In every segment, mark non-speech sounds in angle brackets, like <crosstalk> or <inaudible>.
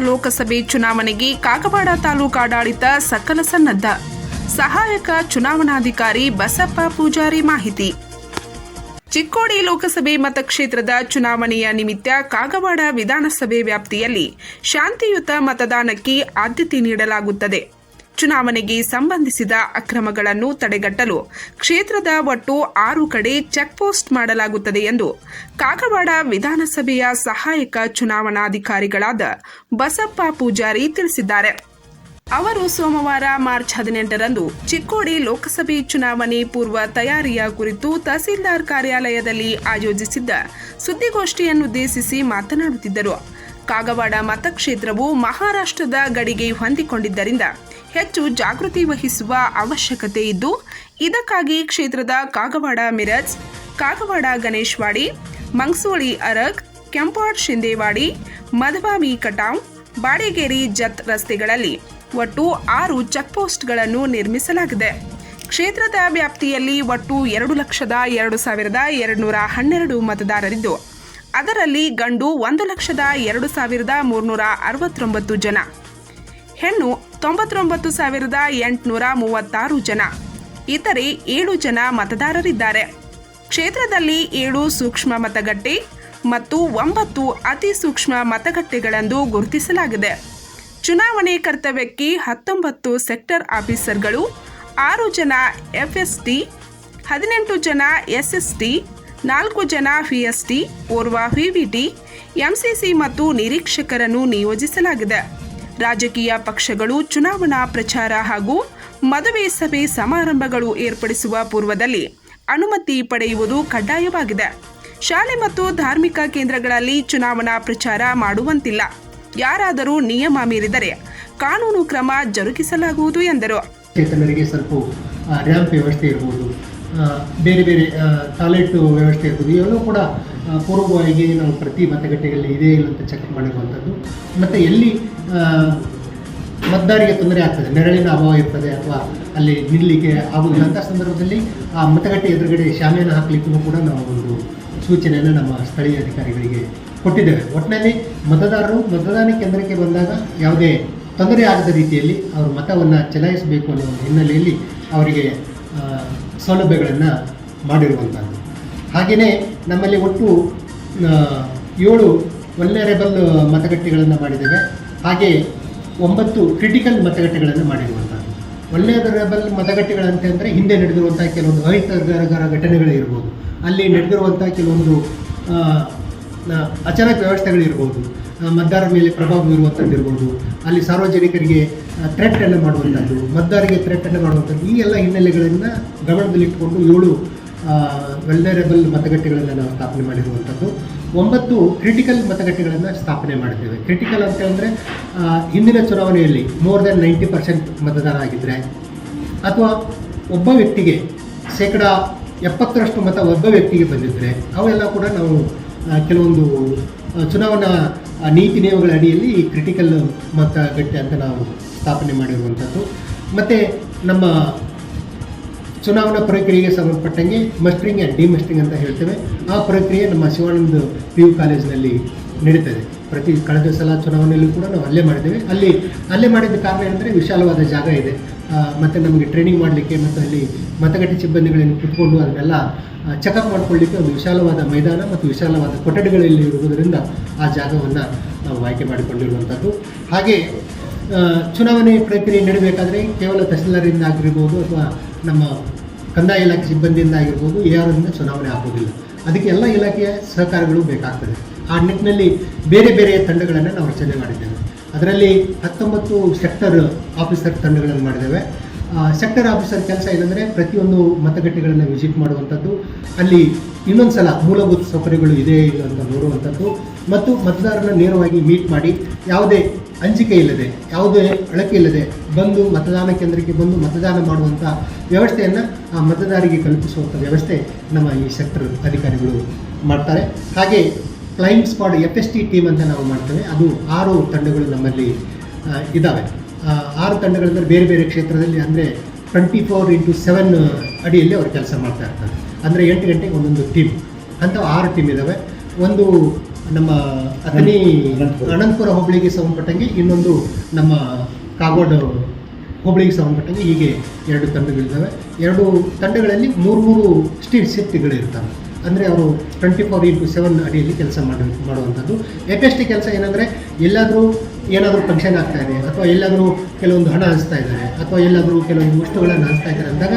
ಲೋಕಸಭೆ ಚುನಾವಣೆಗೆ ಕಾಗವಾಡ ತಾಲೂಕಾಡಳಿತ ಸಕಲ ಸನ್ನದ್ಧ. ಸಹಾಯಕ ಚುನಾವಣಾಧಿಕಾರಿ ಬಸಪ್ಪ ಪೂಜಾರಿ ಮಾಹಿತಿ. ಚಿಕ್ಕೋಡಿ ಲೋಕಸಭೆ ಮತಕ್ಷೇತ್ರದ ಚುನಾವಣೆಯ ನಿಮಿತ್ತ ಕಾಗವಾಡ ವಿಧಾನಸಭೆ ವ್ಯಾಪ್ತಿಯಲ್ಲಿ ಶಾಂತಿಯುತ ಮತದಾನಕ್ಕೆ ಆದ್ಯತೆ ನೀಡಲಾಗುತ್ತದೆ. ಚುನಾವಣೆಗೆ ಸಂಬಂಧಿಸಿದ ಅಕ್ರಮಗಳನ್ನು ತಡೆಗಟ್ಟಲು ಕ್ಷೇತ್ರದ ಒಟ್ಟು ಆರು ಕಡೆ ಚೆಕ್ಪೋಸ್ಟ್ ಮಾಡಲಾಗುತ್ತದೆ ಎಂದು ಕಾಗವಾಡ ವಿಧಾನಸಭೆಯ ಸಹಾಯಕ ಚುನಾವಣಾಧಿಕಾರಿಗಳಾದ ಬಸಪ್ಪ ಪೂಜಾರಿ ತಿಳಿಸಿದ್ದಾರೆ. ಅವರು ಸೋಮವಾರ ಮಾರ್ಚ್ ಹದಿನೆಂಟರಂದು ಚಿಕ್ಕೋಡಿ ಲೋಕಸಭೆ ಚುನಾವಣೆ ಪೂರ್ವ ತಯಾರಿಯ ಕುರಿತು ತಹಸೀಲ್ದಾರ್ ಕಾರ್ಯಾಲಯದಲ್ಲಿ ಆಯೋಜಿಸಿದ್ದ ಸುದ್ದಿಗೋಷ್ಠಿಯನ್ನುದ್ದೇಶಿಸಿ ಮಾತನಾಡುತ್ತಿದ್ದರು. ಕಾಗವಾಡ ಮತಕ್ಷೇತ್ರವು ಮಹಾರಾಷ್ಟ್ರದ ಗಡಿಗೆ ಹೊಂದಿಕೊಂಡಿದ್ದರಿಂದ ಹೆಚ್ಚು ಜಾಗೃತಿ ವಹಿಸುವ ಅವಶ್ಯಕತೆ ಇದ್ದು, ಇದಕ್ಕಾಗಿ ಕ್ಷೇತ್ರದ ಕಾಗವಾಡ ಮಿರಜ್, ಕಾಗವಾಡ ಗಣೇಶ್ವಾಡಿ, ಮಂಗ್ಸೋಳಿ ಅರಗ್, ಕೆಂಪಾಡ್ ಶಿಂದೇವಾಡಿ ಮಧವಾಮಿ ಕಟಾವ್ ಬಾಡಿಗೇರಿ ಜತ್ ರಸ್ತೆಗಳಲ್ಲಿ ಒಟ್ಟು ಆರು ಚೆಕ್ಪೋಸ್ಟ್ಗಳನ್ನು ನಿರ್ಮಿಸಲಾಗಿದೆ. ಕ್ಷೇತ್ರದ ವ್ಯಾಪ್ತಿಯಲ್ಲಿ ಒಟ್ಟು ಎರಡು ಲಕ್ಷದ ಎರಡು ಸಾವಿರದ ಎರಡುನೂರ ಹನ್ನೆರಡು ಮತದಾರರಿದ್ದು ಅದರಲ್ಲಿ ಗಂಡು ಒಂದು ಲಕ್ಷದ ಎರಡು ಸಾವಿರದ ಮೂರುನೂರ ಅರವತ್ತೊಂಬತ್ತು ಜನ. ಹೆಣ್ಣು ತೊಂಬತ್ತೊಂಬತ್ತು ಸಾವಿರದ ಎಂಟುನೂರ ಮೂವತ್ತಾರು ಜನ. ಇತರೆ ಏಳು ಜನ ಮತದಾರರಿದ್ದಾರೆ. ಕ್ಷೇತ್ರದಲ್ಲಿ ಏಳು ಸೂಕ್ಷ್ಮ ಮತಗಟ್ಟೆ ಮತ್ತು ಒಂಬತ್ತು ಅತಿ ಸೂಕ್ಷ್ಮ ಮತಗಟ್ಟೆಗಳೆಂದು ಗುರುತಿಸಲಾಗಿದೆ. ಚುನಾವಣೆ ಕರ್ತವ್ಯಕ್ಕೆ ಹತ್ತೊಂಬತ್ತು ಸೆಕ್ಟರ್ ಆಫೀಸರ್ಗಳು, ಆರು ಜನ ಎಫ್ಎಸ್ಟಿ ಹದಿನೆಂಟು ಜನ ಎಸ್ಎಸ್ಟಿ ನಾಲ್ಕು ಜನ ಪಿಎಸ್ಟಿ ಓರ್ವ ವಿವಿಟಿ ಎಂಸಿಸಿ ಮತ್ತು ನಿರೀಕ್ಷಕರನ್ನು ನಿಯೋಜಿಸಲಾಗಿದೆ. ರಾಜಕೀಯ ಪಕ್ಷಗಳು ಚುನಾವಣಾ ಪ್ರಚಾರ ಹಾಗೂ ಮದುವೆ ಸಭೆ ಸಮಾರಂಭಗಳು ಏರ್ಪಡಿಸುವ ಪೂರ್ವದಲ್ಲಿ ಅನುಮತಿ ಪಡೆಯುವುದು ಕಡ್ಡಾಯವಾಗಿದೆ. ಶಾಲೆ ಮತ್ತು ಧಾರ್ಮಿಕ ಕೇಂದ್ರಗಳಲ್ಲಿ ಚುನಾವಣಾ ಪ್ರಚಾರ ಮಾಡುವಂತಿಲ್ಲ. ಯಾರಾದರೂ ನಿಯಮ ಮೀರಿದರೆ ಕಾನೂನು ಕ್ರಮ ಜರುಗಿಸಲಾಗುವುದು ಎಂದರು. ಚೇತನರಿಗೆ ಸ್ವಲ್ಪ ರ್ಯಾಂಪ್ ವ್ಯವಸ್ಥೆ ಇರ್ಬೋದು. ಆ, ಬೇರೆ ಬೇರೆ ಟಾಯ್ಲೆಟ್ ವ್ಯವಸ್ಥೆ ಇರ್ಬೋದು, ಇವೆಲ್ಲವೂ ಕೂಡ ಪೂರ್ವವಾಗಿ ನಾವು ಪ್ರತಿ ಮತಗಟ್ಟೆಯಲ್ಲಿ ಇದೆ ಇಲ್ಲ ಅಂತ ಚೆಕ್ ಮಾಡಿರುವಂಥದ್ದು. ಮತ್ತು ಎಲ್ಲಿ ಮತದಾರಿಗೆ ತೊಂದರೆ ಆಗ್ತದೆ, ನೆರಳಿನ ಅಭಾವ ಇರ್ತದೆ ಅಥವಾ ಅಲ್ಲಿ ನಿಲ್ಲಲಿಕ್ಕೆ ಆಗುವುದಿಲ್ಲ ಅಂತ ಸಂದರ್ಭದಲ್ಲಿ ಆ ಮತಗಟ್ಟೆ ಎದುರುಗಡೆ ಶಾಮಿಯನ್ನು ಹಾಕಲಿಕ್ಕೂ ಕೂಡ ನಾವು ಒಂದು ಸೂಚನೆಯನ್ನು ನಮ್ಮ ಸ್ಥಳೀಯ ಅಧಿಕಾರಿಗಳಿಗೆ ಕೊಟ್ಟಿದ್ದೇವೆ. ಒಟ್ಟಿನಲ್ಲಿ ಮತದಾರರು ಮತದಾನ ಕೇಂದ್ರಕ್ಕೆ ಬಂದಾಗ ಯಾವುದೇ ತೊಂದರೆ ಆಗದ ರೀತಿಯಲ್ಲಿ ಅವರು ಮತವನ್ನು ಚಲಾಯಿಸಬೇಕು ಅನ್ನೋ ಹಿನ್ನೆಲೆಯಲ್ಲಿ ಅವರಿಗೆ ಸೌಲಭ್ಯಗಳನ್ನು ಮಾಡಿರುವಂಥದ್ದು ಹಾಗೆಯೇ ನಮ್ಮಲ್ಲಿ ಒಟ್ಟು ಏಳು ವಲ್ಲರೇಬಲ್ ಮತಗಟ್ಟೆಗಳನ್ನು ಮಾಡಿದ್ದೇವೆ. ಹಾಗೆ ಒಂಬತ್ತು ಕ್ರಿಟಿಕಲ್ ಮತಗಟ್ಟೆಗಳನ್ನು ಮಾಡಿರುವಂಥದ್ದು ಮತಗಟ್ಟೆಗಳಂತೆ ಅಂದರೆ ಹಿಂದೆ ನಡೆದಿರುವಂಥ ಕೆಲವೊಂದು ಅಹಿತಕರ ಘಟನೆಗಳೇ ಇರ್ಬೋದು. ಅಲ್ಲಿ ನಡೆದಿರುವಂಥ ಕೆಲವೊಂದು ಅಚಾನಕ್ ವ್ಯವಸ್ಥೆಗಳಿರ್ಬೋದು ಮತದಾರರ ಮೇಲೆ ಪ್ರಭಾವ ಬೀರುವಂಥದ್ದು ಇರ್ಬೋದು ಅಲ್ಲಿ ಸಾರ್ವಜನಿಕರಿಗೆ ಥ್ರೆಟ್ ಎಲ್ಲ ಮಾಡುವಂಥದ್ದು ಮತದಾರರಿಗೆ ಅನ್ನು ಮಾಡುವಂಥದ್ದು, ಈ ಎಲ್ಲ ಹಿನ್ನೆಲೆಗಳನ್ನು ಗಮನದಲ್ಲಿಟ್ಟುಕೊಂಡು ಏಳು ವೆಲ್ನರೇಬಲ್ ಮತಗಟ್ಟೆಗಳನ್ನು ನಾವು ಸ್ಥಾಪನೆ ಮಾಡಿರುವಂಥದ್ದು. ಒಂಬತ್ತು ಕ್ರಿಟಿಕಲ್ ಮತಗಟ್ಟೆಗಳನ್ನು ಸ್ಥಾಪನೆ ಮಾಡಿದ್ದೇವೆ ಕ್ರಿಟಿಕಲ್ ಅಂತ ಹೇಳಿದ್ರೆ ಹಿಂದಿನ ಚುನಾವಣೆಯಲ್ಲಿ ಮೋರ್ ದೆನ್ ನೈಂಟಿ ಪರ್ಸೆಂಟ್ ಮತದಾನ ಆಗಿದ್ದರೆ ಅಥವಾ ಒಬ್ಬ ವ್ಯಕ್ತಿಗೆ ಶೇಕಡ ಎಪ್ಪತ್ತರಷ್ಟು ಮತ ಒಬ್ಬ ವ್ಯಕ್ತಿಗೆ ಬಂದಿದ್ದರೆ ಅವೆಲ್ಲ ಕೂಡ ನಾವು ಕೆಲವೊಂದು ಚುನಾವಣಾ ಆ, ನೀತಿ ನಿಯಮಗಳ ಅಡಿಯಲ್ಲಿ ಕ್ರಿಟಿಕಲ್ ಮತಗಟ್ಟೆ ಅಂತ ನಾವು ಸ್ಥಾಪನೆ ಮಾಡಿರುವಂಥದ್ದು. ಮತ್ತು ನಮ್ಮ ಚುನಾವಣಾ ಪ್ರಕ್ರಿಯೆಗೆ ಸಂಬಂಧಪಟ್ಟಂಗೆ ಮಸ್ಟ್ರಿಂಗ್ ಆ್ಯಂಡ್ ಡಿಮಸ್ಟ್ರಿಂಗ್ ಅಂತ ಹೇಳ್ತೇವೆ. ಆ ಪ್ರಕ್ರಿಯೆ ನಮ್ಮ ಶಿವಾನಂದ ಪಿ ಯು ಕಾಲೇಜಿನಲ್ಲಿ ನಡೀತದೆ. ಪ್ರತಿ ಕಳೆದ ಸಲ ಚುನಾವಣೆಯಲ್ಲೂ ಕೂಡ ನಾವು ಅಲ್ಲೇ ಮಾಡಿದ್ದೇವೆ. ಅಲ್ಲಿ ಅಲ್ಲೇ ಮಾಡಿದ ಕಾರಣ ಏನಂದರೆ ವಿಶಾಲವಾದ ಜಾಗ ಇದೆ. ಮತ್ತು ನಮಗೆ ಟ್ರೈನಿಂಗ್ ಮಾಡಲಿಕ್ಕೆ ಮತ್ತು ಅಲ್ಲಿ ಮತಗಟ್ಟೆ ಸಿಬ್ಬಂದಿಗಳನ್ನು ಕುತ್ಕೊಂಡು ಅದನ್ನೆಲ್ಲ ಚೆಕಪ್ ಮಾಡಿಕೊಳ್ಳಿಕ್ಕೆ ಒಂದು ವಿಶಾಲವಾದ ಮೈದಾನ ಮತ್ತು ವಿಶಾಲವಾದ ಕೊಠಡಿಗಳಲ್ಲಿ ಇರುವುದರಿಂದ ಆ ಜಾಗವನ್ನು ನಾವು ಆಯ್ಕೆ ಮಾಡಿಕೊಂಡಿರುವಂಥದ್ದು. ಹಾಗೆ ಚುನಾವಣೆ ಪ್ರಕ್ರಿಯೆ ನಡೀಬೇಕಾದ್ರೆ ಕೇವಲ ತಹಸೀಲ್ದಾರಿಂದ ಆಗಿರ್ಬೋದು ಅಥವಾ ನಮ್ಮ ಕಂದಾಯ ಇಲಾಖೆ ಸಿಬ್ಬಂದಿಯಿಂದ ಆಗಿರ್ಬೋದು ಯಾರಿಂದ ಚುನಾವಣೆ ಆಗೋದಿಲ್ಲ ಅದಕ್ಕೆ ಎಲ್ಲ ಇಲಾಖೆಯ ಸಹಕಾರಗಳು ಬೇಕಾಗ್ತದೆ. ಆ ನಿಟ್ಟಿನಲ್ಲಿ ಬೇರೆ ಬೇರೆ ತಂಡಗಳನ್ನು ನಾವು ರಚನೆ ಮಾಡಿದ್ದೇವೆ. ಅದರಲ್ಲಿ ಹತ್ತೊಂಬತ್ತು ಸೆಕ್ಟರ್ ಆಫೀಸರ್ ತಂಡಗಳನ್ನು ಮಾಡಿದ್ದೇವೆ. ಸೆಕ್ಟರ್ ಆಫೀಸರ್ ಕೆಲಸ ಏನಂದರೆ ಪ್ರತಿಯೊಂದು ಮತಗಟ್ಟೆಗಳನ್ನು ವಿಸಿಟ್ ಮಾಡುವಂಥದ್ದು. ಅಲ್ಲಿ ಇನ್ನೊಂದು ಸಲ ಮೂಲಭೂತ ಸೌಕರ್ಯಗಳು ಇದೆ ಇಲ್ಲ ಅಂತ ನೋಡುವಂಥದ್ದು. ಮತ್ತು ಮತದಾರರನ್ನ ನೇರವಾಗಿ ಮೀಟ್ ಮಾಡಿ, ಯಾವುದೇ ಅಂಜಿಕೆ ಇಲ್ಲದೆ, ಯಾವುದೇ ಅಳಕೆ ಇಲ್ಲದೆ ಬಂದು ಮತದಾನ ಕೇಂದ್ರಕ್ಕೆ ಬಂದು ಮತದಾನ ಮಾಡುವಂಥ ವ್ಯವಸ್ಥೆಯನ್ನು ಆ ಮತದಾರರಿಗೆ ಕಲ್ಪಿಸುವಂಥ ವ್ಯವಸ್ಥೆ ನಮ್ಮ ಈ ಸೆಕ್ಟರ್ ಅಧಿಕಾರಿಗಳು ಮಾಡ್ತಾರೆ. ಹಾಗೆ flying squad F S T team ಅಂತ ನಾವು ಮಾಡ್ತೇವೆ. ಅದು ಆರು ತಂಡಗಳು ನಮ್ಮಲ್ಲಿ ಇದ್ದಾವೆ ತಂಡಗಳಂದರೆ ಬೇರೆ ಬೇರೆ ಕ್ಷೇತ್ರದಲ್ಲಿ ಅಂದರೆ ಟ್ವೆಂಟಿ ಫೋರ್ ಇಂಟು ಸೆವೆನ್ ಅಡಿಯಲ್ಲಿ ಅವರು ಕೆಲಸ ಮಾಡ್ತಾ ಇರ್ತಾರೆ. ಅಂದರೆ ಎಂಟು ಗಂಟೆಗೆ ಒಂದೊಂದು ಟೀಮ್ ಅಂತ ಆರು ಟೀಮ್ ಇದ್ದಾವೆ ಒಂದು ನಮ್ಮ ಅಥಣಿ ಅನಂತಪುರ. ಹೋಬಳಿಗೆ ಸಂಬಂಧಪಟ್ಟಂಗೆ ಇನ್ನೊಂದು ನಮ್ಮ ಕಾಗೋಡು ಹೋಬಳಿಗೆ ಸಂಬಂಧಪಟ್ಟಂಗೆ ಹೀಗೆ ಎರಡು ತಂಡಗಳಿದ್ದಾವೆ ಎರಡು ತಂಡಗಳಲ್ಲಿ ಮೂರು ಮೂರು ಸ್ಟೀಲ್ ಶಿಫ್ಟ್ಗಳು ಇರ್ತವೆ. ಅಂದರೆ ಅವರು ಟ್ವೆಂಟಿ ಫೋರ್ ಇಂಟು ಸೆವೆನ್ ಅಡಿಯಲ್ಲಿ ಕೆಲಸ ಮಾಡಿ, ಮಾಡುವಂಥದ್ದು. ಎಫ್ ಎಸ್ ಟಿ ಕೆಲಸ ಏನಂದರೆ ಎಲ್ಲಾದರೂ ಏನಾದರೂ ಫಂಕ್ಷನ್ ಆಗ್ತಾ ಇದೆ, ಅಥವಾ ಎಲ್ಲಾದರೂ ಕೆಲವೊಂದು ಹಣ ಹಂಚ್ತಾ ಇದ್ದಾರೆ, ಅಥವಾ ಎಲ್ಲಾದರೂ ಕೆಲವೊಂದು ವಸ್ತುಗಳನ್ನು ಹಂಚ್ತಾ ಇದ್ದಾರೆ ಅಂದಾಗ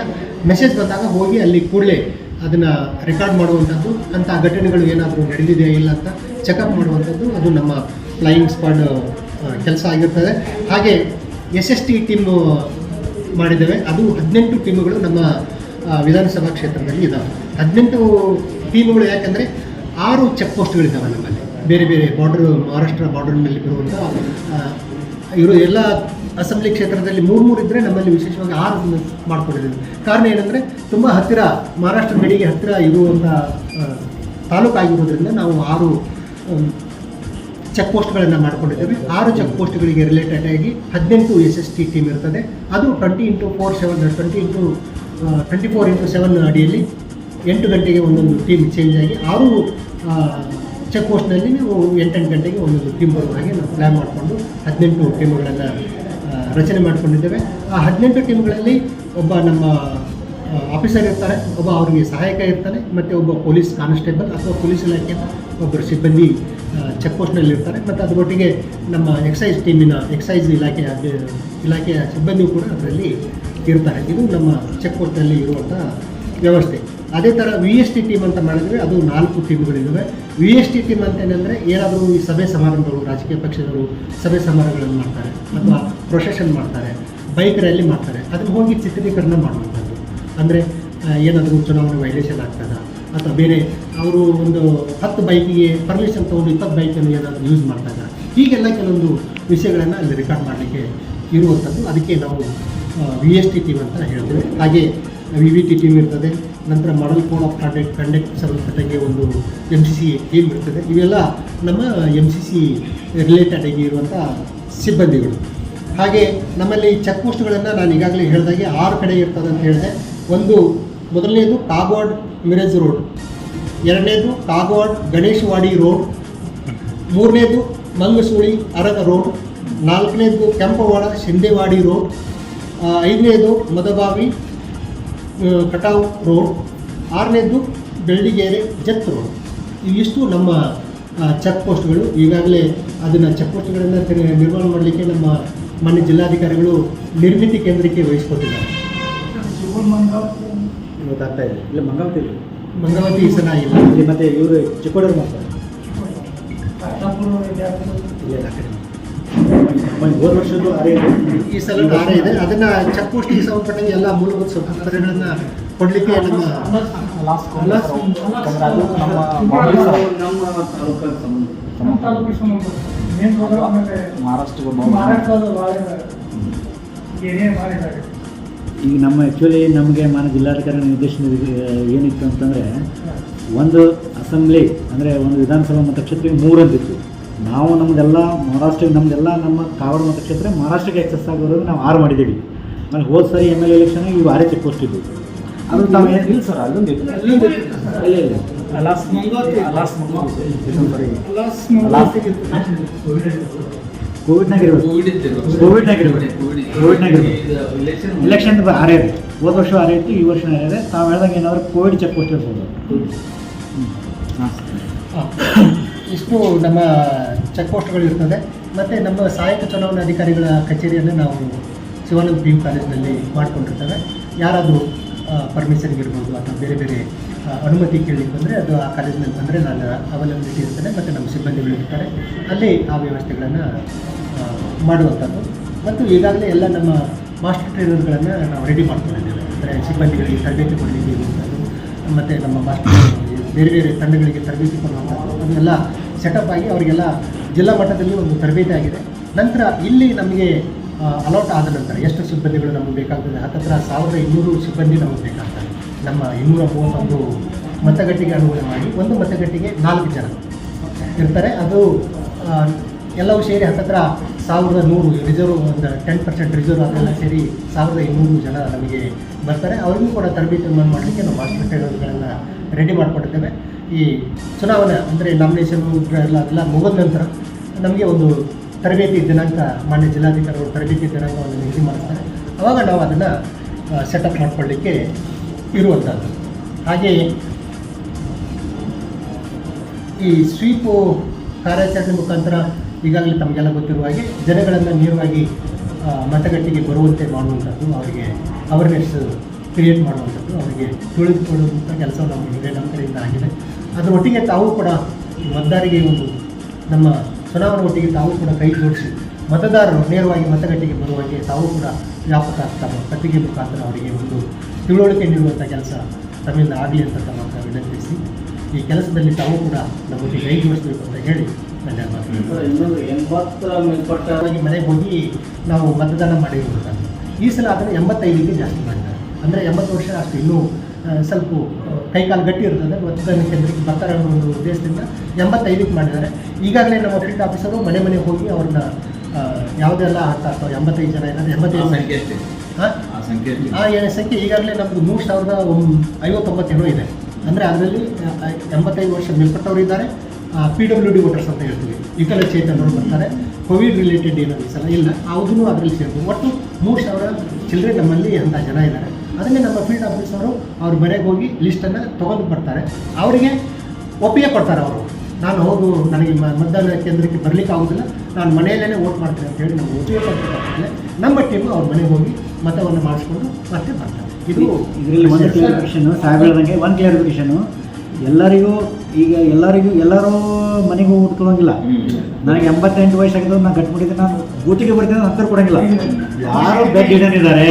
ಮೆಸೇಜ್ ಬಂದಾಗ ಹೋಗಿ ಅಲ್ಲಿ ಕೂಡಲೇ ಅದನ್ನು ರೆಕಾರ್ಡ್ ಮಾಡುವಂಥದ್ದು ಅಂತಹ ಘಟನೆಗಳು ಏನಾದರೂ ನಡೆದಿದೆಯಾ ಇಲ್ಲ ಅಂತ ಚೆಕಪ್ ಮಾಡುವಂಥದ್ದು ಅದು ನಮ್ಮ ಫ್ಲೈಯಿಂಗ್ ಸ್ಕ್ವಾಡ್ ಕೆಲಸ ಆಗಿರ್ತದೆ. ಹಾಗೆ ಎಸ್ ಎಸ್ ಟಿ ಟೀಮ್ ಮಾಡಿದ್ದೇವೆ. ಅದು ಹದಿನೆಂಟು ಟೀಮ್ಗಳು ನಮ್ಮ ವಿಧಾನಸಭಾ ಕ್ಷೇತ್ರದಲ್ಲಿ ಇದ್ದಾವೆ ಹದಿನೆಂಟು ಟೀಮ್ಗಳು ಯಾಕಂದರೆ ಆರು ಚೆಕ್ ಪೋಸ್ಟ್ಗಳಿದ್ದಾವೆ ನಮ್ಮಲ್ಲಿ. ಬೇರೆ ಬೇರೆ ಬಾರ್ಡರ್ ಮಹಾರಾಷ್ಟ್ರ ಬಾರ್ಡರ್ನಲ್ಲಿ ಬರುವಂಥ ಆ, ಇವರು ಎಲ್ಲ ಅಸೆಂಬ್ಲಿ ಕ್ಷೇತ್ರದಲ್ಲಿ ಮೂರು ಮೂರು ಇದ್ದರೆ ನಮ್ಮಲ್ಲಿ ವಿಶೇಷವಾಗಿ ಆರು ಮಾಡ್ಕೊಂಡಿದ್ದೀವಿ. ಕಾರಣ ಏನಂದರೆ ತುಂಬ ಹತ್ತಿರ ಮಹಾರಾಷ್ಟ್ರ ಗಡಿಗೆ ಹತ್ತಿರ ಇರುವಂಥ ತಾಲೂಕು ಆಗಿರೋದ್ರಿಂದ ನಾವು ಆರು ಚೆಕ್ ಪೋಸ್ಟ್ಗಳನ್ನು ಮಾಡ್ಕೊಂಡಿದ್ದೇವೆ. ಆರು ಚೆಕ್ ಪೋಸ್ಟ್ಗಳಿಗೆ ರಿಲೇಟೆಡ್ ಆಗಿ ಹದಿನೆಂಟು ಎಸ್ ಎಸ್ ಟಿ ಟೀಮ್ ಇರ್ತದೆ. ಅದು twenty into four seven twenty into twenty four into seven ಅಡಿಯಲ್ಲಿ ಎಂಟು ಗಂಟೆಗೆ ಒಂದೊಂದು ಟೀಮ್ ಚೇಂಜ್ ಆಗಿ ಆರು ಚೆಕ್ ಪೋಸ್ಟ್ನಲ್ಲಿ ನಾವು ಎಂಟೆಂಟು ಗಂಟೆಗೆ ಒಂದೊಂದು ಟೀಮ್ ಬರುವ ಹಾಗೆ ನಾವು ಪ್ಲ್ಯಾನ್ ಮಾಡಿಕೊಂಡು ಹದಿನೆಂಟು ಟೀಮ್ಗಳನ್ನು ರಚನೆ ಮಾಡಿಕೊಂಡಿದ್ದೇವೆ. ಆ ಹದಿನೆಂಟು ಟೀಮ್ಗಳಲ್ಲಿ ಒಬ್ಬ ನಮ್ಮ ಆಫೀಸರ್ ಇರ್ತಾರೆ, ಒಬ್ಬ ಅವರಿಗೆ ಸಹಾಯಕ ಇರ್ತಾನೆ, ಮತ್ತು ಒಬ್ಬ ಪೊಲೀಸ್ ಕಾನ್ಸ್ಟೇಬಲ್ ಅಥವಾ ಪೊಲೀಸ್ ಇಲಾಖೆಯ ಒಬ್ಬರು ಸಿಬ್ಬಂದಿ ಚೆಕ್ ಪೋಸ್ಟ್ನಲ್ಲಿರ್ತಾರೆ ಮತ್ತು ಅದರೊಟ್ಟಿಗೆ ನಮ್ಮ ಎಕ್ಸೈಸ್ ಟೀಮಿನ ಎಕ್ಸೈಸ್ ಇಲಾಖೆಯ ಇಲಾಖೆಯ ಸಿಬ್ಬಂದಿಯೂ ಕೂಡ ಅದರಲ್ಲಿ ಇರ್ತಾರೆ. ಇದು ನಮ್ಮ ಚೆಕ್ ಪೋಸ್ಟ್ನಲ್ಲಿ ಇರುವಂಥ ವ್ಯವಸ್ಥೆ. ಅದೇ ಥರ ವಿ ಎಸ್ ಟಿ ಟೀಮ್ ಅಂತ ಮಾಡಿದರೆ ಅದು ನಾಲ್ಕು ಟೀಮ್ಗಳಿದ್ದಾವೆ ವಿ ಎಸ್ ಟಿ ಟೀಮ್ ಅಂತ ಏನಂದರೆ ಏನಾದರೂ ಈ ಸಭೆ ಸಮಾರಂಭಗಳು, ರಾಜಕೀಯ ಪಕ್ಷದವರು ಸಭೆ ಸಮಾರಂಭಗಳನ್ನು ಮಾಡ್ತಾರೆ ಅಥವಾ ಪ್ರೊಸೆಷನ್ ಮಾಡ್ತಾರೆ ಬೈಕ್ ರ್ಯಾಲಿ ಮಾಡ್ತಾರೆ. ಅದನ್ನು ಹೋಗಿ ಚಿತ್ರೀಕರಣ ಮಾಡುವಂಥದ್ದು. ಅಂದರೆ ಏನಾದರೂ ಚುನಾವಣೆ ವೈಲೇಷನ್ ಆಗ್ತದ? ಅಥವಾ ಬೇರೆ ಅವರು ಒಂದು ಹತ್ತು ಬೈಕಿಗೆ ಪರ್ಮಿಷನ್ ತೊಗೊಂಡು ಇಪ್ಪತ್ತು ಬೈಕನ್ನು ಏನಾದರೂ ಯೂಸ್ ಮಾಡ್ತಾಗ ಹೀಗೆಲ್ಲ ಕೆಲವೊಂದು ವಿಷಯಗಳನ್ನು ಅಲ್ಲಿ ರೆಕಾರ್ಡ್ ಮಾಡಲಿಕ್ಕೆ ಇರುವಂಥದ್ದು. ಅದಕ್ಕೆ ನಾವು ವಿ ಎಸ್ ಟಿ ಟೀಮ್ ಅಂತ ಹೇಳ್ತೇವೆ. ಹಾಗೆ ವಿ ವಿ ಟಿ ಟೀಮ್ ಇರ್ತದೆ. ನಂತರ model code of conduct conduct ಸಂಬಂಧಪಟ್ಟಂಗೆ ಒಂದು ಎಂ ಸಿ ಸಿ ಏನು ಬರ್ತದೆ ಇವೆಲ್ಲ ನಮ್ಮ ಎಂ ಸಿ ಸಿ ರಿಲೇಟೆಡ್ ಆಗಿ ಇರುವಂಥ ಸಿಬ್ಬಂದಿಗಳು. ಹಾಗೆ ನಮ್ಮಲ್ಲಿ ಚೆಕ್ ಪೋಸ್ಟ್ಗಳನ್ನು ನಾನು ಈಗಾಗಲೇ ಹೇಳಿದಾಗೆ ಆರು ಕಡೆ ಇರ್ತದೆ ಅಂತ ಹೇಳಿದೆ. ಒಂದು ಮೊದಲನೇದು ಕಾಗವಾಡ್ ಮಿರಜ್ ರೋಡ್ ಎರಡನೇದು ಕಾಗವಾಡ್ ಗಣೇಶವಾಡಿ ರೋಡ್ ಮೂರನೇದು ಮಂಗಸೂಳಿ ಅರಗ ರೋಡ್ ನಾಲ್ಕನೇದು ಕೆಂಪವಾಡ ಶಿಂದೇವಾಡಿ ರೋಡ್ ಐದನೇದು ಮದಬಾವಿ ಕಟಾವ್ ರೋಡ್ ಆರನೇದು ಬೆಳ್ಳಿಗೆರೆ ಜತ್ ರೋಡ್ ಇವಿಷ್ಟು ನಮ್ಮ ಚೆಕ್ ಪೋಸ್ಟ್ಗಳು. ಈಗಾಗಲೇ ಅದನ್ನು ಚೆಕ್ ಪೋಸ್ಟ್ಗಳನ್ನು ತಿ- ನಿರ್ಮಾಣ ಮಾಡಲಿಕ್ಕೆ ನಮ್ಮ ಮಾನ್ಯ ಜಿಲ್ಲಾಧಿಕಾರಿಗಳು ನಿರ್ಮಿತಿ ಕೇಂದ್ರಕ್ಕೆ ವಹಿಸ್ಕೊಟ್ಟಿದ್ದಾರೆ. ಗೊತ್ತಾಗ್ತಾ ಇದೆ. ಇಲ್ಲ ಮಂಗಾವತಿ ಇಲ್ಲ. ಮಂಗಾವತಿ ಸಲ ಇಲ್ಲ. ಇಲ್ಲಿ ಮತ್ತೆ ಇವರು ಚಿಕ್ಕೋಡವ್ರು ಮಾಡ್ತಾರೆ ಇಲ್ಲ ಆ ಕಡೆ ಒಂದು ಹೋದ ವರ್ಷದ್ದು ಅರೆ ಈ ಸಲ ನಾಳೆ ಇದೆ. ಅದನ್ನ ಚೆಕ್ ಪೋಸ್ಟ್ಗೆ ಸಂಬಂಧಪಟ್ಟಂಗೆ ಎಲ್ಲ ಮೂಲಭೂತ ಸೌಕರ್ಯಗಳನ್ನ ಕೊಡಲಿಕ್ಕೆ ನಮ್ಮ ಈಗ ನಮ್ಮ ಆ್ಯಕ್ಚುಲಿ ನಮಗೆ ಮಾನ್ಯ ಜಿಲ್ಲಾಧಿಕಾರಿ ನಿರ್ದೇಶನ ಏನಿತ್ತು ಅಂತಂದರೆ ಒಂದು ಅಸೆಂಬ್ಲಿ ಅಂದರೆ ಒಂದು ವಿಧಾನಸಭಾ ಮತಕ್ಷೇತ್ರಕ್ಕೆ ಮೂರು ಅಂತಿತ್ತು ನಾವು ನಮ್ಮದೆಲ್ಲ ಮಹಾರಾಷ್ಟ್ರ ನಮ್ಮದೆಲ್ಲ ನಮ್ಮ ಕಾವರ್ ಮತಕ್ಷೇತ್ರ ಮಹಾರಾಷ್ಟ್ರಕ್ಕೆ ಎಕ್ಸಸ್ ಆಗೋದ್ರಿಂದ ನಾವು ಆರು ಮಾಡಿದ್ದೀವಿ. ಆಮೇಲೆ ಹೋದ ಸರಿ ಎಂ ಎಲ್ ಎಲೆಕ್ಷನ್ ಈ ಆರೇ ಚೆಕ್ ಪೋಸ್ಟ್ ಇದ್ದು ಅದು ನಾವು ಏನು ಇಲ್ಲ ಸರ್ ಅಲ್ಲೊಂದು ಇತ್ತು. ಇಲ್ಲ ಇಲ್ಲ ಕೋವಿಡ್ನಾಗ ಇರ್ಬೇಕು. ಕೋವಿಡ್ನಾಗ ಕೋವಿಡ್ನಾಗ ಇಲೆಕ್ಷನ್ ಆರೇ ಇದೆ ಹೋದ ವರ್ಷ ಆರೇ ಇತ್ತು ಈ ವರ್ಷ ಆರೇ ಇದೆ ತಾವು ಹೇಳ್ದಂಗೆ ಏನಾದ್ರು ಕೋವಿಡ್ ಚೆಕ್ ಪೋಸ್ಟ್ ಇರ್ಬೋದು. ಹಾಂ. <coughs> ಇಷ್ಟು ನಮ್ಮ ಚೆಕ್ ಪೋಸ್ಟ್ಗಳು ಇರ್ತದೆ. ಮತ್ತು ನಮ್ಮ ಸಹಾಯಕ ಚುನಾವಣಾ ಅಧಿಕಾರಿಗಳ ಕಚೇರಿಯನ್ನು ನಾವು ಶಿವಾನಂದ ಪಿ ಯು ಕಾಲೇಜಿನಲ್ಲಿ ಮಾಡಿಕೊಂಡಿರ್ತೇವೆ. ಯಾರಾದರೂ ಪರ್ಮಿಷನ್ಗೆ ಇರ್ಬೋದು ಅಥವಾ ಬೇರೆ ಬೇರೆ ಅನುಮತಿ ಕೇಳಲಿಕ್ಕೆ ಬಂದರೆ ಅದು ಆ ಕಾಲೇಜಿನಲ್ಲಿ ಬಂದರೆ ನಾನು ಅವೈಲಬಿಲಿಟಿ ಇರ್ತೇನೆ ಮತ್ತು ನಮ್ಮ ಸಿಬ್ಬಂದಿಗಳು ಇರ್ತಾರೆ. ಅಲ್ಲಿ ಆ ವ್ಯವಸ್ಥೆಗಳನ್ನು ಮಾಡುವಂಥದ್ದು. ಮತ್ತು ಈಗಾಗಲೇ ಎಲ್ಲ ನಮ್ಮ ಮಾಸ್ಟರ್ ಟ್ರೈನರ್ಗಳನ್ನು ನಾವು ರೆಡಿ ಮಾಡ್ಕೊಂಡಿದ್ದೇವೆ. ಅಂದರೆ ಸಿಬ್ಬಂದಿಗಳಿಗೆ ತರಬೇತಿ ಕೊಡಲಿಕ್ಕೆ ಇರುವಂಥದ್ದು, ಮತ್ತು ನಮ್ಮ ಮಾಸ್ಟರ್, ಬೇರೆ ಬೇರೆ ತಂಡಗಳಿಗೆ ತರಬೇತಿ ಕೊಡುವಂಥದ್ದು. ಅದನ್ನೆಲ್ಲ ಸೆಟಪ್ ಆಗಿ ಅವರಿಗೆಲ್ಲ ಜಿಲ್ಲಾ ಮಟ್ಟದಲ್ಲಿ ಒಂದು ತರಬೇತಿ ಆಗಿದೆ. ನಂತರ ಇಲ್ಲಿ ನಮಗೆ ಅಲೌಟ್ ಆದ ನಂತರ ಎಷ್ಟು ಸಿಬ್ಬಂದಿಗಳು ನಮಗೆ ಬೇಕಾಗ್ತದೆ? ಹತ್ತತ್ರ ಸಾವಿರದ ಇನ್ನೂರು ಸಿಬ್ಬಂದಿ ನಮಗೆ ಬೇಕಾಗ್ತದೆ. ನಮ್ಮ ಇನ್ನೂರ ಮೂವತ್ತೊಂದು ಮತಗಟ್ಟೆಗೆ ಅನುಗುಣವಾಗಿ ಒಂದು ಮತಗಟ್ಟೆಗೆ ನಾಲ್ಕು ಜನ ಇರ್ತಾರೆ. ಅದು ಎಲ್ಲವೂ ಸೇರಿ ಹತ್ತತ್ರ ಸಾವಿರದ ನೂರು ರಿಸರ್ವ್ ಒಂದು ಟೆನ್ ಪರ್ಸೆಂಟ್ ರಿಸರ್ವ್ ಅದೆಲ್ಲ ಸೇರಿ ಸಾವಿರದ ಇನ್ನೂರು ಜನ ನಮಗೆ ಬರ್ತಾರೆ. ಅವರಿಗೂ ಕೂಡ ತರಬೇತಿಯನ್ನು ಮಾಡಲಿಕ್ಕೆ ನಾವು ಮಾಸ್ಟರ್ ರೆಡಿ ಮಾಡಿಕೊಂಡಿದ್ದೇವೆ ಈ ಚುನಾವಣೆ ಅಂದರೆ ನಾಮಿನೇಷನ್ ಎಲ್ಲ ಅದೆಲ್ಲ ಮುಗಿದ ನಂತರ ನಮಗೆ ಒಂದು ತರಬೇತಿ ದಿನಾಂಕ ಮಾನ್ಯ ಜಿಲ್ಲಾಧಿಕಾರಿಗಳು ತರಬೇತಿ ದಿನಾಂಕವನ್ನು ನಿಗದಿ ಮಾಡ್ತಾರೆ ಆವಾಗ ನಾವು ಅದನ್ನು ಸೆಟಪ್ ಮಾಡಿಕೊಳ್ಳಲಿಕ್ಕೆ ಇರುವಂಥದ್ದು ಹಾಗೆಯೇ ಈ ಸ್ವೀಪು ಕಾರ್ಯಾಚರಣೆ ಮುಖಾಂತರ ಈಗಾಗಲೇ ತಮಗೆಲ್ಲ ಗೊತ್ತಿರುವ ಹಾಗೆ ಜನಗಳನ್ನು ನೇರವಾಗಿ ಮತಗಟ್ಟೆಗೆ ಬರುವಂತೆ ಮಾಡುವಂಥದ್ದು ಅವರಿಗೆ ಅವೇರ್ನೆಸ್ ಕ್ರಿಯೇಟ್ ಮಾಡುವಂಥದ್ದು ಅವರಿಗೆ ತಿಳಿದುಕೊಳ್ಳುವಂಥ ಕೆಲಸ ನಮ್ಮ ಹಿರಿಯ ನಮ್ಮ ಕಡೆಯಿಂದ ಆಗಿದೆ. ಅದರ ಒಟ್ಟಿಗೆ ತಾವು ಕೂಡ ಮತದಾರಿಗೆ ಒಂದು ನಮ್ಮ ಚುನಾವಣೆ ಒಟ್ಟಿಗೆ ತಾವು ಕೂಡ ಕೈ ಜೋಡಿಸಿ ಮತದಾರರು ನೇರವಾಗಿ ಮತಗಟ್ಟೆಗೆ ಬರುವಂತೆ ತಾವು ಕೂಡ ವ್ಯಾಪಕ ತಮ್ಮ ಪತ್ರಿಕೆ ಮುಖಾಂತರ ಅವರಿಗೆ ಒಂದು ತಿಳುವಳಿಕೆ ನೀಡುವಂಥ ಕೆಲಸ ತಮ್ಮಿಂದ ಆಗಲಿ ಅಂತ ತಮ್ಮ ವಿನಂತಿಸಿ, ಈ ಕೆಲಸದಲ್ಲಿ ತಾವು ಕೂಡ ನಮ್ಮೊಟ್ಟಿಗೆ ಕೈ ಜೋಡಿಸಬೇಕು ಅಂತ ಹೇಳಿ ಮೇಲ್ಪಟ್ಟ ಮನೆಗೆ ಹೋಗಿ ನಾವು ಮತದಾನ ಮಾಡಿದ್ವಿ ಈ ಸಲ ಆದರೆ ಎಂಬತ್ತೈದಕ್ಕೆ ಜಾಸ್ತಿ ಮಾಡಿದ್ದಾರೆ ಅಂದರೆ ಎಂಬತ್ತು ವರ್ಷ ಅಷ್ಟು ಇನ್ನೂ ಸ್ವಲ್ಪ ಕೈಕಾಲು ಗಟ್ಟಿ ಇರ್ತದೆ ಮತದಾನ ಕೇಂದ್ರಕ್ಕೆ ಬರ್ತಾರೆ ಅನ್ನೋ ಒಂದು ಉದ್ದೇಶದಿಂದ ಎಂಬತ್ತೈದಕ್ಕೆ ಮಾಡಿದ್ದಾರೆ ಈಗಾಗಲೇ ನಮ್ಮ ಫೀಲ್ಡ್ ಆಫೀಸರು ಮನೆ ಮನೆಗೆ ಹೋಗಿ ಅವ್ರನ್ನ ಯಾವುದೆಲ್ಲ ಆಗ್ತಾ ಇರ್ತಾವೆ ಎಂಬತ್ತೈದು ಜನ ಇದ್ದಾರೆ ಎಂಬತ್ತೈದು ಸಂಖ್ಯೆ? ಹಾಂ ಸಂಖ್ಯೆ ಆ ಏನೇ ಸಂಖ್ಯೆ ಈಗಾಗಲೇ ನಮ್ಮದು ಮೂರು ಸಾವಿರದ ಒಂಬ- ಐವತ್ತೊಂಬತ್ತೇನೋ ಇದೆ ಅಂದರೆ ಅದರಲ್ಲಿ ಎಂಬತ್ತೈದು ವರ್ಷ ಮೇಲ್ಪಟ್ಟವರು ಇದ್ದಾರೆ ಪಿ ಡಬ್ಲ್ಯೂ ಡಿ ವೋಟರ್ಸ್ ಅಂತ ಹೇಳ್ತೀವಿ. ವಿಕಲಚೇತನರು ಬರ್ತಾರೆ. ಕೋವಿಡ್ ರಿಲೇಟೆಡ್ ಏನೋ ಸಲ ಇಲ್ಲ ಯಾವುದೂ ಅದರಲ್ಲಿ ಸೇರ್ಬೋದು. ಒಟ್ಟು ಮೂರು ಸಾವಿರ ಚಿಲ್ಲರೆ ನಮ್ಮಲ್ಲಿ ಅಂತ ಜನ ಇದ್ದಾರೆ ಅದನ್ನೇ ನಮ್ಮ ಫೀಲ್ಡ್ ಆಫೀಸರು ಅವ್ರ ಮನೆಗೆ ಹೋಗಿ ಲಿಸ್ಟನ್ನು ತೊಗೊಂಡು ಬರ್ತಾರೆ. ಅವರಿಗೆ ಒಪ್ಪಿಗೆ ಕೊಡ್ತಾರೆ ಅವರು. ನಾನು ಹೋಗು ನನಗೆ ಮತದಾನ ಕೇಂದ್ರಕ್ಕೆ ಬರಲಿಕ್ಕೆ ಆಗೋದಿಲ್ಲ. ನಾನು ಮನೆಯಲ್ಲೇ ವೋಟ್ ಮಾಡ್ತೀನಿ ಅಂತ ಹೇಳಿ ನಮ್ಗೆ ಒಪ್ಪಿಗೆ ಕೊಡ್ತಾರೆ. ನಮ್ಮ ಟೀಮು ಅವ್ರ ಮನೆಗೆ ಹೋಗಿ ಮತವನ್ನು ಮಾಡಿಸ್ಕೊಂಡು ಮತ್ತೆ ಬರ್ತಾರೆ. ಇದು ಇದರಲ್ಲಿ ಒಂದು ಕ್ಲಾರಿಫಿಕೇಶನ್ ಸಾಹೇಬ್ ಒಂದು ಕ್ಲಾರಿಫಿಕೇಶನು ಎಲ್ಲರಿಗೂ ಈಗ ಎಲ್ಲರಿಗೂ ಎಲ್ಲರೂ ಮನೆಗೆ ಉಟ್ಕೊಳ್ಳೋಂಗಿಲ್ಲ ನನಗೆ ಎಂಬತ್ತೆಂಟು ವಯಸ್ಸಾಗಿದ್ದು ನಾನು ಗಟ್ಬಿಟ್ಟಿದ್ದೆ ನಾನು ಗೂಟಿಗೆ ಬರ್ತೀನಿ ಹತ್ತಿರ ಕೊಡೋಂಗಿಲ್ಲ. ಯಾರು ಬೆಡ್ ಇಡೋನಿದ್ದಾರೆ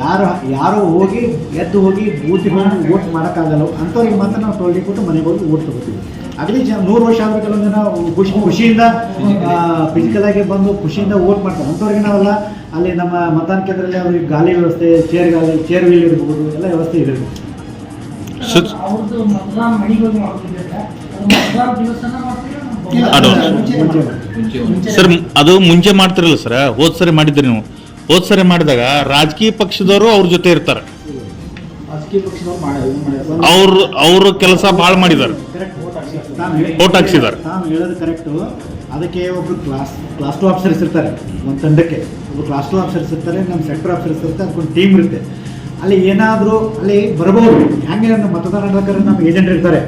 ಯಾರು ಯಾರು ಹೋಗಿ ಎದ್ದು ಹೋಗಿ ಬೂತಿಗೆ ಹೋಗಿ ಓಟ್ ಮಾಡೋಕ್ಕಾಗಲ್ಲ ಅಂಥವ್ರಿಗೆ ಮಾತ್ರ ನಾವು ಟೋಲ್ಗೆ ಕೊಟ್ಟು ಮನೆಗೆ ಹೋಗಿ ಓಟ್ ತಗೋತೀವಿ. ಆಗಲಿ ಜನ ನೂರು ವರ್ಷ ಆದ್ರೆ ಕೆಲವೊಂದು ಜನ ಖುಷಿ ಖುಷಿಯಿಂದ ಫಿಸಿಕಲ್ ಆಗಿ ಬಂದು ಖುಷಿಯಿಂದ ಓಟ್ ಮಾಡ್ತಾರೆ. ಅಂಥವ್ರಿಗೆ ನಾವೆಲ್ಲ ಅಲ್ಲಿ ನಮ್ಮ ಮತದಾನ ಕೇಂದ್ರದಲ್ಲಿ ಅವ್ರಿಗೆ ಗಾಲಿ ವ್ಯವಸ್ಥೆ ಚೇರ್ ಗಾಲಿ ಚೇರ್ ವೀಲ್ ಇರ್ಬೋದು ಎಲ್ಲ ವ್ಯವಸ್ಥೆ ಇರಬೇಕು ಸರ್ ಅದು. ಮುಂಚೆ ಮಾಡ್ತಿರಲ್ಲ ಸರ್ ಹೋದ್ ಸರಿ ಮಾಡಿದ್ರಿ ನೀವು. ಹೋದ್ ಸರಿ ಮಾಡಿದಾಗ ರಾಜಕೀಯ ಪಕ್ಷದವರು ಅವ್ರ ಜೊತೆ ಇರ್ತಾರೆ. ಅವ್ರ ಅವ್ರ ಕೆಲಸ ಭಾಳ ಮಾಡಿದಾರೆ. ವೋಟ್ ಹಾಕ್ಸಿದಾರೆ. ಅದಕ್ಕೆ ಒಬ್ರು ಕ್ಲಾಸ್ ಕ್ಲಾಸ್ ಟು ಆಫೀಸರ್ಸ್ ಇರ್ತಾರೆ. ಒಂದು ತಂಡಕ್ಕೆ. ಒಬ್ರು ಕ್ಲಾಸ್ ಟು ಆಫೀಸರ್ಸ್ ಇರ್ತಾರೆ ನಮ್ಮ ಸೆಕ್ಟರ್ ಆಫೀಸರ್ಸ್ ಇರ್ತಾರೆ ಅದಕ್ಕೊಂದು ಟೀಮ್ ಇರುತ್ತೆ. ಅಲ್ಲಿ ಏನಾದರೂ ಅಲ್ಲಿ ಬರ್ಬೋದು. ಹೆಂಗೆ ಮತದಾನ ಬೇಕಾದ್ರೆ ನಮ್ಮ ಏಜೆಂಟ್ ಇರ್ತಾರೆ.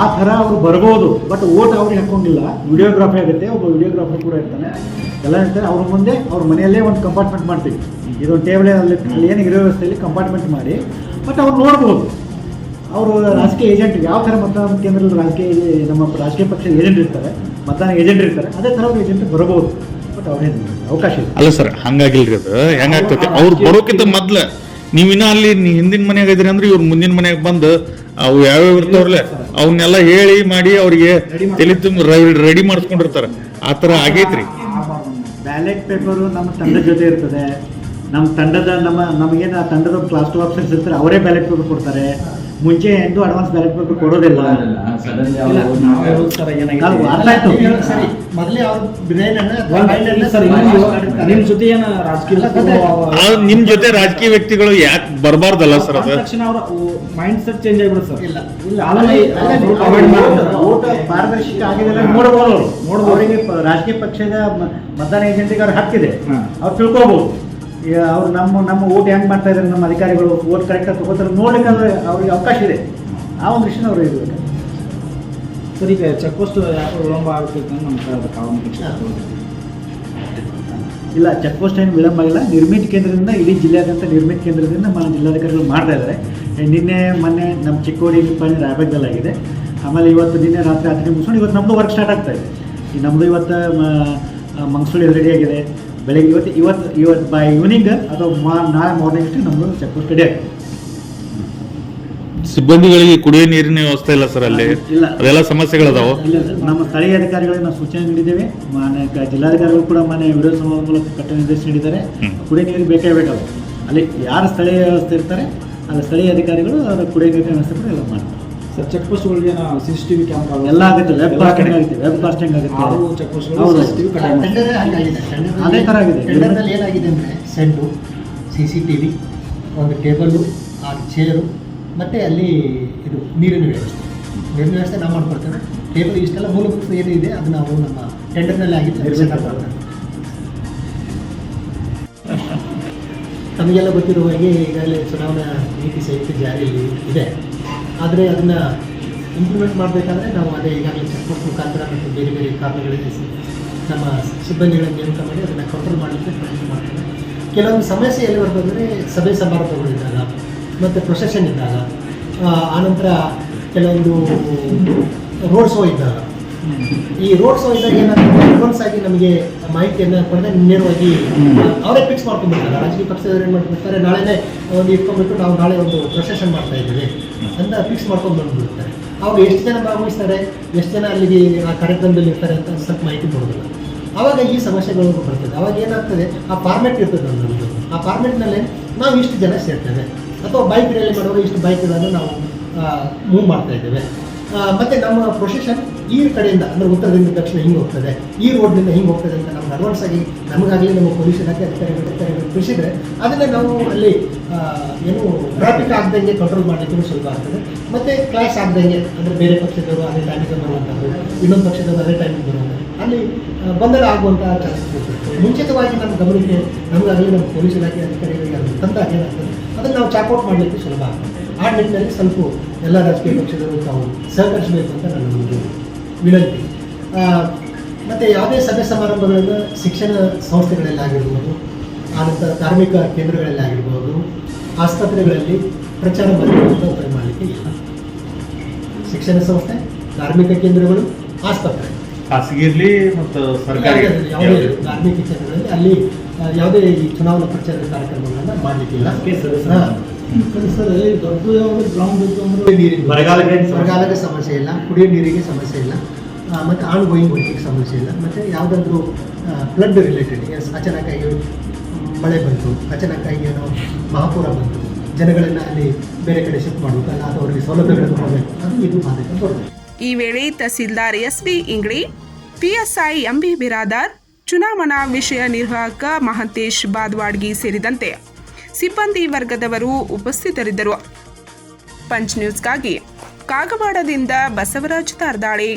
ಆ ಥರ ಅವರು ಬರ್ಬೋದು. ಬಟ್ ಓಟ್ ಅವ್ರಿಗೆ ಹಾಕೊಂಡಿಲ್ಲ ವಿಡಿಯೋಗ್ರಾಫಿ ಆಗುತ್ತೆ. ಒಬ್ಬ ವಿಡಿಯೋಗ್ರಾಫರ್ ಕೂಡ ಇರ್ತಾನೆ. ಎಲ್ಲ ಇರ್ತಾರೆ. ಅವ್ರ ಮುಂದೆ ಅವ್ರ ಮನೆಯಲ್ಲೇ ಒಂದು ಕಂಪಾರ್ಟ್ಮೆಂಟ್ ಮಾಡ್ತೀವಿ. ಇದೊಂದು ಟೇಬಲ್ ಅಲ್ಲಿ ಅಲ್ಲಿ ಏನು ಇರೋ ವ್ಯವಸ್ಥೆಯಲ್ಲಿ ಕಂಪಾರ್ಟ್ಮೆಂಟ್ ಮಾಡಿ. ಬಟ್ ಅವ್ರು ನೋಡ್ಬೋದು. ಅವರು ರಾಜಕೀಯ ಏಜೆಂಟ್ ಯಾವ ಥರ ಮತದಾನ ಕೇಂದ್ರದಲ್ಲಿ ರಾಜಕೀಯ ನಮ್ಮ ರಾಜಕೀಯ ಪಕ್ಷದ ಏಜೆಂಟ್ ಇರ್ತಾರೆ. ಮತದಾನ ಏಜೆಂಟ್ ಇರ್ತಾರೆ. ಅದೇ ಥರ ಅವ್ರ ಏಜೆಂಟ್ ಬರಬಹುದು ಬಟ್ ಅವ್ರೇನು ಅವಕಾಶ ಇಲ್ಲ. ಅಲ್ಲ ಸರ್ ಹಂಗಾಗಿಲ್ರಿ ಅದು. ಹೆಂಗಾಗ್ತೈತಿ? ಅವ್ರು ಬರೋಕ್ಕಿಂತ ಮೊದ್ಲ ನೀವಿನ್ನ ಅಲ್ಲಿ ಹಿಂದಿನ ಮನೆಯಾಗ ಇದ್ರಿ ಅಂದ್ರೆ ಇವ್ರು ಮುಂದಿನ ಮನ್ಯಾಗ ಬಂದು ಅವು ಯಾವ್ಯಾವ ಇರ್ತಾವ್ರಲ್ಲ ಅವನ್ನೆಲ್ಲ ಹೇಳಿ ಮಾಡಿ ಅವ್ರಿಗೆ ತಲೆ ತುಂಬ ರೆಡಿ ಮಾಡಿಸ್ಕೊಂಡಿರ್ತಾರ. ಆ ಥರ ಆಗೈತ್ರಿ. ಬ್ಯಾಲೆಟ್ ಪೇಪರು ನಮ್ಮ ತಂಡದ ಜೊತೆ ಇರ್ತದೆ. ನಮ್ಮ ತಂಡದ ನಮ್ಮ, ನಮಗೇನು ಆ ತಂಡದ ಕ್ಲಾಸ್ ಟು ಇರ್ತಾರೆ ಅವರೇ ಬ್ಯಾಲೆಟ್ ಪೇಪರ್ ಕೊಡ್ತಾರೆ. ಮುಂಚೆ ಎಂದು ಅಡ್ವಾನ್ಸ್ ಬ್ಯಾಲೆಟ್ ಪೇಪರ್ ಕೊಡೋದಿಲ್ಲ. ನಿಮ್ ಜೊತೆ ಏನ ರಾಜಕೀಯ ನಿಮ್ ಜೊತೆ ರಾಜಕೀಯ ವ್ಯಕ್ತಿಗಳು ಯಾಕೆ ಬರಬಾರ್ದಲ್ಲ ಸರ್ ಅದು? ತಕ್ಷಣ ಅವ್ರ ಮೈಂಡ್ ಸೆಟ್ ಚೇಂಜ್ ಆಗ್ಬಿಡುತ್ತೆ ಸರ್ ಪಾರದರ್ಶಕ ಆಗಿದೆ ನೋಡ್ಬೋದು ನೋಡ್ಬೋದು. ಅವರಿಗೆ ರಾಜಕೀಯ ಪಕ್ಷದ ಮತದಾನ ಏಜೆಂಟಿಗೆ ಅವ್ರು ಹಕ್ಕಿದೆ. ಹಾ. ಅವ್ರು ತಿಳ್ಕೊಬೋದು. ಈಗ ಅವ್ರು ನಮ್ಮ ನಮ್ಮ ಓಟ್ ಹೆಂಗ್ ಮಾಡ್ತಾ ಇದ್ದಾರೆ ನಮ್ಮ ಅಧಿಕಾರಿಗಳು ಓಟ್ ಕರೆಕ್ಟಾಗಿ ತಗೋತಾರೆ ನೋಡ್ಲಿಕ್ಕೆ ಅವ್ರಿಗೆ ಅವಕಾಶ ಇದೆ. ಆ ಒಂದು ವಿಷಯ ಅವರು ಇರಬೇಕು. ಸರ್ ಈಗ ಚೆಕ್ ಪೋಸ್ಟ್ ಯಾಕೆ ವಿಳಂಬ ಆಗುತ್ತೆ ಅಂತ ನಮ್ಮ ಇಲ್ಲ ಚೆಕ್ ಪೋಸ್ಟ್ ಏನು ವಿಳಂಬ ಆಗಿಲ್ಲ. ನಿರ್ಮಿತ ಕೇಂದ್ರದಿಂದ ಇಡೀ ಜಿಲ್ಲೆಯಾದ್ಯಂತ ನಿರ್ಮಿತ ಕೇಂದ್ರದಿಂದ ನಮ್ಮ ಜಿಲ್ಲಾಧಿಕಾರಿಗಳು ಮಾಡ್ತಾ ಇದ್ದಾರೆ. ನಿನ್ನೆ ಮೊನ್ನೆ ನಮ್ಮ ಚಿಕ್ಕೋಡಿ ಪಾಣಿ ರಾಯಬಾಗ್ದಲ್ಲಿ ಆಗಿದೆ. ಆಮೇಲೆ ಇವತ್ತು ನಿನ್ನೆ ರಾತ್ರಿ ಹತ್ತು ಮುಗಿಸ್ಕೊಂಡು ಇವತ್ತು ನಮ್ಮದು ವರ್ಕ್ ಸ್ಟಾರ್ಟ್ ಆಗ್ತಾ ಇದೆ. ಈ ನಮ್ಮದು ಇವತ್ತು ಮಂಗಸೂಳಿ ರೆಡಿ ಆಗಿದೆ. ಬೆಳಗ್ಗೆ ಇವತ್ತು ಇವತ್ತು ಇವತ್ತು ಬೈ ಈವ್ನಿಂಗ್ ಅಥವಾ ಮಾ ನಾಳೆ ಮಾರ್ನಿಂಗ್ ಅಷ್ಟೇ ನಮ್ಮದು ಚೆಕ್ ಪೋಸ್ಟ್ ರೆಡಿ ಆಗಿದೆ. ಸಿಬ್ಬಂದಿಗಳಿಗೆ ಕುಡಿಯುವ ನೀರಿನ ವ್ಯವಸ್ಥೆ ಇಲ್ಲ ಸರ್ ಅಲ್ಲಿ? ಇಲ್ಲ. ಅದೆಲ್ಲ ಸಮಸ್ಯೆಗಳದಾವು ಇಲ್ಲ ನಮ್ಮ ಸ್ಥಳೀಯ ಅಧಿಕಾರಿಗಳಿಗೆ ನಾವು ಸೂಚನೆ ನೀಡಿದ್ದೇವೆ. ಮಾನ್ಯ ಕ- ಜಿಲ್ಲಾಧಿಕಾರಿಗಳು ಕೂಡ ಮಾನ್ಯ ವಿರೋಧ ಸಂವಾದ ಮೂಲಕ ಕಟ್ಟ ನಿರ್ದೇಶನ ನೀಡಿದ್ದಾರೆ. ಹ್ಮ್. ನೀರು ಬೇಕೇ ಬೇಕು ಅಲ್ಲಿ ಯಾರು ಸ್ಥಳೀಯ ವ್ಯವಸ್ಥೆ ಇರ್ತಾರೆ ಅಲ್ಲಿ ಸ್ಥಳೀಯ ಅಧಿಕಾರಿಗಳು ಅದರ ಕುಡಿಯುವ ನೀರಿನ ವ್ಯವಸ್ಥೆ ಕೂಡ ಎಲ್ಲ ಮಾಡ್ತಾರೆ. ಸರ್ ಚೆಕ್ ಪೋಸ್ಟ್ಗಳಿಗೆ ಸಿ ಸಿ ಟಿವಿ ಕ್ಯಾಮ್ರಾ ಎಲ್ಲ ಆಗುತ್ತೆ ವೆಬ್ ಬ್ಲಾಸ್ಟಿಂಗ್ ಆಗುತ್ತೆ ವೆಬ್ ಆರು ಆಗುತ್ತೆ ಚೆಕ್ ಹೌದು. ಪೋಸ್ಟ್ಗಳು ಸಿ ಸಿ ಟೆಂಡರೇ ಹಾಗಾಗಿದೆ ಟೆಂಡರ್ನಲ್ಲಿ- ಅದೇ ಥರ ಆಗಿದೆ. ಟೆಂಡರ್ನಲ್ಲಿ ಏನಾಗಿದೆ ಅಂದರೆ shed C C T V ಒಂದು ಟೇಬಲ್ಲು ಆ ಚೇರು ಮತ್ತು ಅಲ್ಲಿ ಇದು ನೀರಿನ ವ್ಯವಸ್ಥೆ ನೀರಿನ ವ್ಯವಸ್ಥೆ ನಾವು ಮಾಡ್ಕೊಡ್ತೇವೆ ಟೇಬಲ್ ಇಷ್ಟೆಲ್ಲ ಮೂಲಭೂತ ಏನಿದೆ ಅದು ನಾವು ನಮ್ಮ ಟೆಂಡರ್ನಲ್ಲಿ ಆಗಿದೆ up ಮಾಡ್ತೇವೆ. ತಮಗೆಲ್ಲ ಗೊತ್ತಿರುವ ಹಾಗೆ ಈಗಾಗಲೇ ಚುನಾವಣಾ ನೀತಿ ಸಂಹಿತೆ ಜಾರಿಯಲ್ಲಿ ಇದೆ ಆದರೆ ಅದನ್ನು ಇಂಪ್ಲಿಮೆಂಟ್ ಮಾಡಬೇಕಾದ್ರೆ ನಾವು ಅದೇ ಈಗಾಗಲೇ ಚೆಕ್ಪೋಸ್ಟ್ ಮುಖಾಂತರ ಮತ್ತು ಬೇರೆ ಬೇರೆ ಕಾರಣಗಳಿಗೆ ನಮ್ಮ ಸಿಬ್ಬಂದಿಗಳನ್ನು ನೇಮಕ ಮಾಡಿ ಅದನ್ನು ಕಂಟ್ರೋಲ್ ಮಾಡಲಿಕ್ಕೆ ಪ್ರಯತ್ನ ಮಾಡ್ತೇವೆ. ಕೆಲವೊಂದು ಸಮಸ್ಯೆ ಎಲ್ಲಿ ಬರ್ತದೆ ಸಭೆ ಸಮಾರಂಭಗಳಿದ್ದಾಗ ಮತ್ತು ಪ್ರೊಸೆಷನ್ ಇದ್ದಾಗ ಆನಂತರ ಕೆಲವೊಂದು ರೋಡ್ ಶೋ ಇದ್ದಾಗ. ಈ ರೋಡ್ ಶೋ ಇದ್ದಾಗ ಏನಾಗ್ತದೆ ಅಡ್ವಾನ್ಸ್ ಆಗಿ ನಮಗೆ ಮಾಹಿತಿಯನ್ನು ಕೊಡದೆ ನೇರವಾಗಿ ಅವರೇ ಫಿಕ್ಸ್ ಮಾಡ್ಕೊಂಡ್ಬಿಡ್ತಾರೆ. ರಾಜಕೀಯ ಪಕ್ಷದವ್ರು ಏನು ಮಾಡ್ಬಿಡ್ತಾರೆ? ನಾಳೆನೇ ಒಂದು ಇಟ್ಕೊಂಡ್ಬಿಟ್ಟು ನಾವು ನಾಳೆ ಒಂದು ಪ್ರೊಸೆಷನ್ ಮಾಡ್ತಾ ಇದ್ದೀವಿ ಅಂತ ಫಿಕ್ಸ್ ಮಾಡ್ಕೊಂಡು ಬಂದ್ಬಿಡ್ತಾರೆ. ಅವಾಗ ಎಷ್ಟು ಜನ ಭಾಗವಹಿಸ್ತಾರೆ? ಎಷ್ಟು ಜನ ಅಲ್ಲಿಗೆ ಆ ಕಾರ್ಯಕ್ರಮದಲ್ಲಿ ಇರ್ತಾರೆ ಅಂತ ಸ್ವಲ್ಪ ಮಾಹಿತಿ ಕೊಡೋದಿಲ್ಲ. ಆವಾಗ ಈ ಸಮಸ್ಯೆಗಳು ಬರ್ತದೆ. ಅವಾಗ ಏನಾಗ್ತದೆ? ಆ ಫಾರ್ಮೆಟ್ ಇರ್ತದೆ ನಮ್ಮದು ಆ ಫಾರ್ಮೆಟ್ನಲ್ಲಿ ನಾವು ಇಷ್ಟು ಜನ ಸೇರ್ತೇವೆ. ಅಥವಾ ಬೈಕ್ ರ್ಯಾಲಿ ಮಾಡುವಾಗ ಇಷ್ಟು ಬೈಕ್ಗಳನ್ನು ನಾವು ಮೂವ್ ಮಾಡ್ತಾ ಇದ್ದೇವೆ. ಮತ್ತೆ ನಮ್ಮ ಪ್ರೊಸೆಷನ್ ಈ ಕಡೆಯಿಂದ ಅಂದರೆ ಉತ್ತರದಿಂದ ದಕ್ಷಿಣ ಹಿಂಗೆ ಹೋಗ್ತದೆ, ಈ ರೋಡ್ನಿಂದ ಹಿಂಗೆ ಹೋಗ್ತದೆ ಅಂತ ನಮ್ಗೆ ಅಡ್ವಾನ್ಸ್ ಆಗಿ ನಮಗಾಗಲಿ ನಮ್ಮ ಪೊಲೀಸ್ ಇಲಾಖೆ ಅಧಿಕಾರಿಗಳು ಅಧಿಕಾರಿಗಳು ತಿಳಿಸಿದ್ರೆ, ಅದನ್ನು ನಾವು ಅಲ್ಲಿ ಏನು ಟ್ರಾಫಿಕ್ ಆಗ್ದಂಗೆ ಕಂಟ್ರೋಲ್ ಮಾಡಲಿಕ್ಕೆ ಸುಲಭ ಆಗ್ತದೆ. ಮತ್ತು ಕ್ಲಾಸ್ ಆಗ್ದಂಗೆ, ಅಂದರೆ ಬೇರೆ ಪಕ್ಷದವರು ಅದೇ ಟೈಮಿಗೆ ಬರುವಂಥದ್ದು ಇನ್ನೊಂದು ಪಕ್ಷದವರು ಅದೇ ಟೈಮಿಗೆ ಬರುವಂಥದ್ದು. ಅಲ್ಲಿ ಗೊಂದಲ ಆಗುವಂಥ ಚಾನ್ಸಸ್ ಮುಂಚಿತವಾಗಿ ನಮ್ಮ ಗಮನಕ್ಕೆ ನಮಗಾಗಲಿ ನಮ್ಮ ಪೊಲೀಸ್ ಇಲಾಖೆ ಅಧಿಕಾರಿಗಳಿಗೆ ಅದು ತಂದಾಗ ಏನಾಗ್ತದೆ ಅದನ್ನು ನಾವು ಚಾಕೌಟ್ ಮಾಡಲಿಕ್ಕೆ ಸುಲಭ ಆಗ್ತದೆ. ಆ ನಿಟ್ಟಿನಲ್ಲಿ ಸ್ವಲ್ಪ ಎಲ್ಲ ರಾಜಕೀಯ ಪಕ್ಷದವರು ತಾವು ಸಹಕರಿಸಬೇಕು ಅಂತ ನಾನು ಒಂದು ವಿನಂತಿ. ಮತ್ತು ಯಾವುದೇ ಸಭೆ ಸಮಾರಂಭಗಳನ್ನು ಶಿಕ್ಷಣ ಸಂಸ್ಥೆಗಳಲ್ಲಿ ಆಗಿರ್ಬೋದು ಆನಂತರ ಧಾರ್ಮಿಕ ಕೇಂದ್ರಗಳಲ್ಲಿ ಆಗಿರ್ಬೋದು ಆಸ್ಪತ್ರೆಗಳಲ್ಲಿ ಪ್ರಚಾರ ಮಾಧ್ಯಮವನ್ನು ಮಾಡಲಿಕ್ಕೆ ಇಲ್ಲ. ಶಿಕ್ಷಣ ಸಂಸ್ಥೆ ಧಾರ್ಮಿಕ ಕೇಂದ್ರಗಳು ಆಸ್ಪತ್ರೆ. ಖಾಸಗಿ ಇರಲಿ ಮತ್ತು ಸರ್ಕಾರಿ ಯಾವುದೇ ಧಾರ್ಮಿಕ ಕೇಂದ್ರಗಳಲ್ಲಿ ಅಲ್ಲಿ ಯಾವುದೇ ಈ ಚುನಾವಣಾ ಪ್ರಚಾರ ಕಾರ್ಯಕ್ರಮಗಳನ್ನು ಮಾಡಲಿಕ್ಕಿಲ್ಲ. ಬರಗಾಲಕ್ಕೆ ಸಮಸ್ಯೆ? ಬರಗಾಲಕ್ಕೆ ಸಮಸ್ಯೆ ಇಲ್ಲ ಕುಡಿಯೋ ನೀರಿಗೆ ಸಮಸ್ಯೆ ಇಲ್ಲ ಮತ್ತು ಆನ್ ಗೋಯಿಂಗ್ ವರ್ಕಿಗೆ ಸಮಸ್ಯೆ ಇಲ್ಲ ಮತ್ತು ಯಾವುದಾದ್ರೂ ಫ್ಲಡ್ ರಿಲೇಟೆಡ್ ಅಚಾನಕ್ಕಾಗಿ ಮಳೆ ಬಂತು ಅಚಾನಕ್ಕಾಗಿ ಏನೋ ಮಹಾಪೂರ ಬಂತು ಜನಗಳನ್ನು ಅಲ್ಲಿ ಬೇರೆ ಕಡೆ ಶಿಫ್ಟ್ ಮಾಡಬೇಕಲ್ಲ ಅಥವಾ ಅವರಿಗೆ ಸೌಲಭ್ಯಗಳನ್ನು ಕೊಡಬೇಕು ಅದು ಇದು ಬಾಧ್ಯತೆ ಬರಬೇಕು ಈ ವೇಳೆ tahsildar S B Ingli PSI M B Biradar ಚುನಾವಣಾ ವಿಷಯ ನಿರ್ವಾಹಕ ಮಹಂತೇಶ್ ಬಾದ್ವಾಡ್ಗಿ ಸೇರಿದಂತೆ ಸಿಬ್ಬಂದಿ ವರ್ಗದವರು ಉಪಸ್ಥಿತರಿದ್ದರು. ಪಂಚ್ ನ್ಯೂಸ್ಗಾಗಿ ಕಾಗವಾಡದಿಂದ ಬಸವರಾಜ್ ತಾರ್ದಾಳೆ